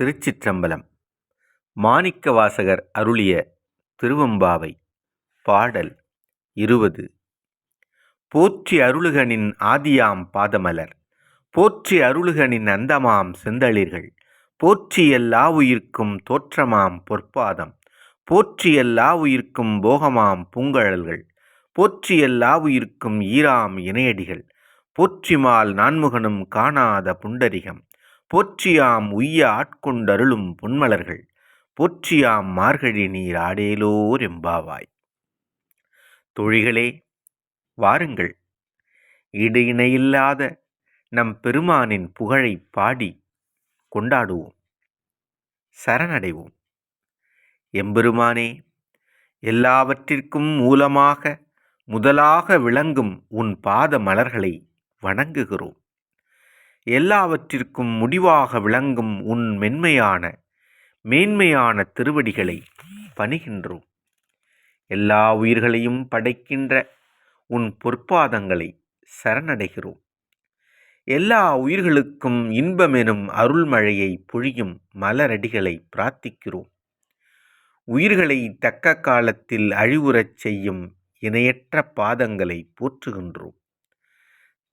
திருச்சிற்றம்பலம். மாணிக்கவாசகர் அருளிய திருவெம்பாவை. பாடல் இருபது. போற்றி அருளுகனின் ஆதியாம் பாதமலர். போற்றி அருளுகனின் அந்தமாம் செந்தளிர்கள். போற்றி எல்லா உயிர்க்கும் தோற்றமாம் பொற்பாதம். போற்றி எல்லா உயிர்க்கும் போகமாம் பூங்கழல்கள். போற்றி எல்லா உயிர்க்கும் ஈராம் இணையடிகள். போற்றிமால் நான்முகனும் காணாத புண்டரிகம். போற்றியாம் உய்ய ஆட்கொண்டருளும் பொன்மலர்கள் போற்றியாம் மார்கழி நீர் ஆடேலோர் எம்பாவாய். தொழிகளே வாருங்கள். இடு இணையில்லாத நம் பெருமானின் புகழை பாடி கொண்டாடுவோம். சரணடைவோம். எம்பெருமானே எல்லாவற்றிற்கும் மூலமாக முதலாக விளங்கும் உன் பாத மலர்களை வணங்குகிறோம். எல்லாவற்றிற்கும் முடிவாக விளங்கும் உன் மென்மையான மேன்மையான திருவடிகளை பணிகின்றோம். எல்லா உயிர்களையும் படைக்கின்ற உன் பொற்பாதங்களை சரணடைகிறோம். எல்லா உயிர்களுக்கும் இன்பமெனும் அருள்மழையை பொழியும் மலரடிகளை பிரார்த்திக்கிறோம். உயிர்களை தக்க காலத்தில் அழிவுறச் செய்யும் இணையற்ற பாதங்களை போற்றுகின்றோம்.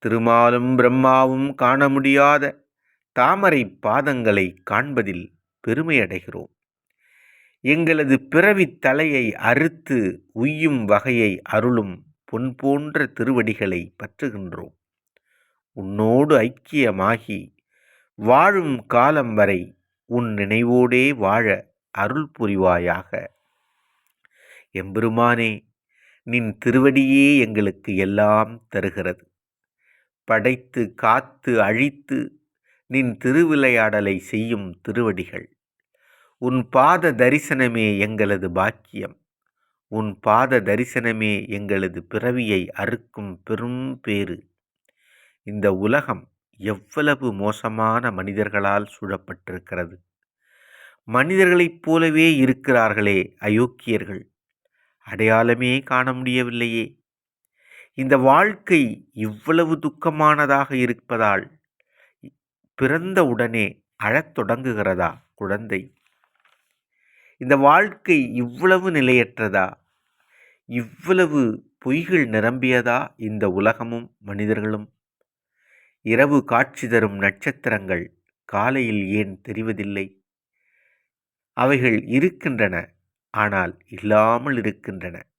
திருமாலும் பிரம்மாவும் காண முடியாத தாமரை பாதங்களை காண்பதில் பெருமையடைகிறோம். எங்களது பிறவி தலையை அறுத்து உய்யும் வகையை அருளும் பொன் போன்ற திருவடிகளை பற்றுகின்றோம். உன்னோடு ஐக்கியமாகி வாழும் காலம் வரை உன் நினைவோடே வாழ அருள் புரிவாயாக. எம்பெருமானே நின் திருவடியே எங்களுக்கு எல்லாம் தருகிறது. படைத்து காத்து அழித்து நின் திருவிளையாடலை செய்யும் திருவடிகள். உன் பாத தரிசனமே எங்களது பாக்கியம். உன் பாத தரிசனமே எங்களது பிறவியை அறுக்கும் பெரும் பேறு. இந்த உலகம் எவ்வளவு மோசமான மனிதர்களால் சூழப்பட்டிருக்கிறது. மனிதர்களைப் போலவே இருக்கிறார்களே அயோக்கியர்கள். அடையாளமே காண முடியவில்லையே. இந்த வாழ்க்கை இவ்வளவு துக்கமானதாக இருப்பதால் பிறந்த உடனே அழத் தொடங்குகிறதா குழந்தை? இந்த வாழ்க்கை இவ்வளவு நிலையற்றதா? இவ்வளவு பொய்கள் நிரம்பியதா இந்த உலகமும் மனிதர்களும்? இரவு காட்சி தரும் நட்சத்திரங்கள் காலையில் ஏன் தெரிவதில்லை? அவைகள் இருக்கின்றன ஆனால் இல்லாமல் இருக்கின்றன.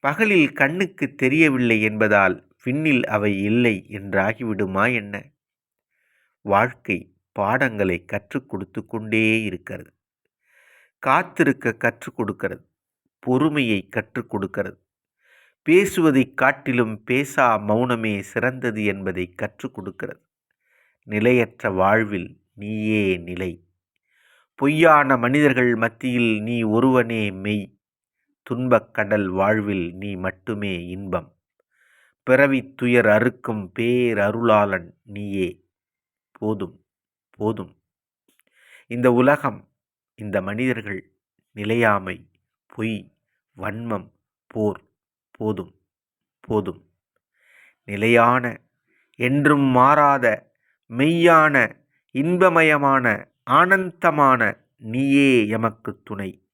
பகலில் கண்ணுக்கு தெரியவில்லை என்பதால் விண்ணில் அவை இல்லை என்றாகிவிடுமா என்ன? வாழ்க்கை பாடங்களை கற்றுக் கொடுத்து கொண்டே இருக்கிறது. காத்திருக்க கற்றுக் கொடுக்கிறது. பொறுமையை கற்றுக் கொடுக்கிறது. பேசுவதை காட்டிலும் பேசா மௌனமே சிறந்தது என்பதை கற்றுக் கொடுக்கிறது. நிலையற்ற வாழ்வில் நீயே நிலை. பொய்யான மனிதர்கள் மத்தியில் நீ ஒருவனே மெய். துன்பக் கடல் வாழ்வில் நீ மட்டுமே இன்பம். பிறவி துயர் அறுக்கும் பேரருளாளன் நீயே. போதும் போதும். இந்த உலகம் இந்த மனிதர்கள் நிலையாமை பொய் வன்மம் போர் போதும் போதும். நிலையான என்றும் மாறாத மெய்யான இன்பமயமான ஆனந்தமான நீயே எமக்கு துணை.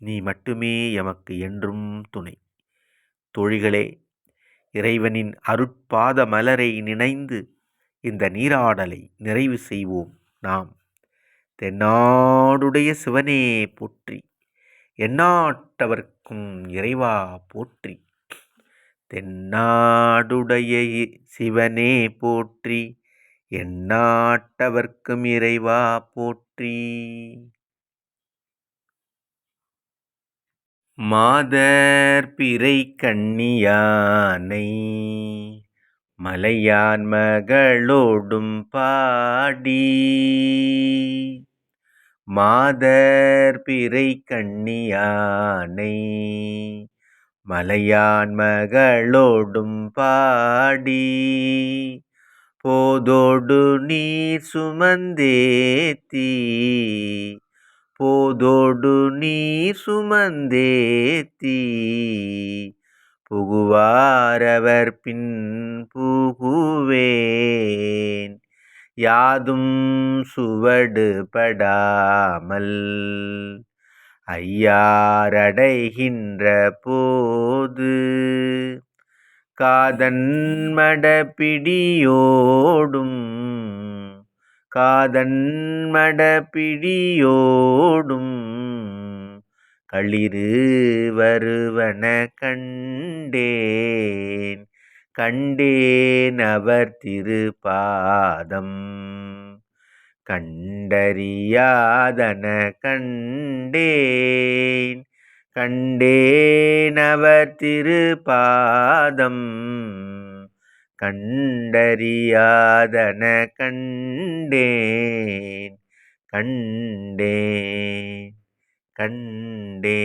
நீ மட்டுமே எமக்கு என்றும் துணை. தொழிகளே இறைவனின் அருட்பாத மலரை நினைந்து இந்த நீராடலை நிறைவு செய்வோம் நாம். தென்னாடுடைய சிவனே போற்றி எந்நாட்டவர்க்கும் இறைவா போற்றி. தென்னாடுடைய சிவனே போற்றி எந்நாட்டவர்க்கும் இறைவா போற்றி. மாதர் பிறை கண்ணியானை மலையான் மகளோடும் பாடி. மாதர் பிறை கண்ணியானை மலையான் மகளோடும் பாடி. போதோடு நீர் சுமந்தேத்தீ போதோடு நீர் சுமந்தேத்தி புகுவாரவர் பின் புகுவேன். யாதும் சுவடுபடாமல் ஐயாரடைகின்ற போது காதன் மடப்பிடியோடும் காதன் மடப்பிடியோடும் களிறு வருவன கண்டேன். கண்டேன் அவர் திருபாதம் கண்டறியாதன கண்டேன். கண்டேன் அவர் திருப்பாதம். கண்டறியாதன கண்டேன் கண்டே கண்டே